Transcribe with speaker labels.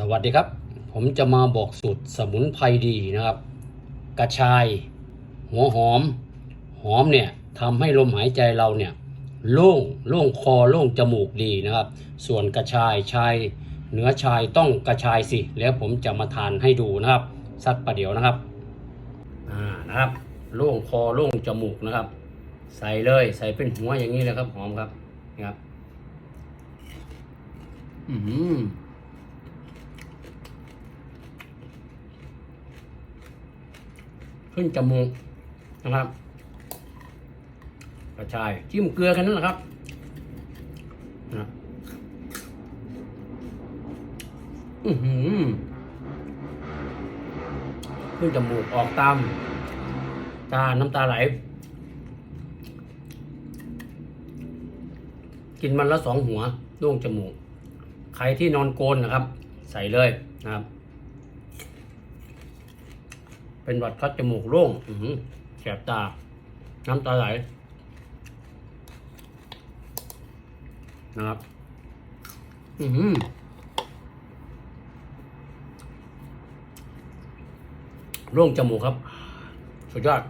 Speaker 1: สวัสดีครับ ผมจะมาบอกสูตรสมุนไพรดีนะครับ กระชาย หัวหอม หอมเนี่ยทำให้ลมหายใจเราเนี่ยโล่งโล่งคอโล่งจมูกดีนะครับ ส่วนกระชายชายเนื้อชายต้องกระชายสิ แล้วผมจะมาทานให้ดูนะครับ สักประเดี๋ยวนะครับอ่านะครับ โล่งคอโล่งจมูกนะครับ ใส่เลยใส่เป็นหัวอย่างนี้เลยครับหอมครับนี่ครับ อืม ขึ้นจมูกนะครับกระชายจิ้มเกลือกันนั่นแหละครับนะอือหือขึ้นจมูกออกตามตาน้ำตาไหล กินมันละสองหัวล่วงจมูก ใครที่นอนโกนนะครับ ใส่เลยนะครับ เป็นหวัดคัดจมูกโล่งแสบตา น้ำตาไหลนะครับ อือหือโล่งจมูกครับ สุดยอด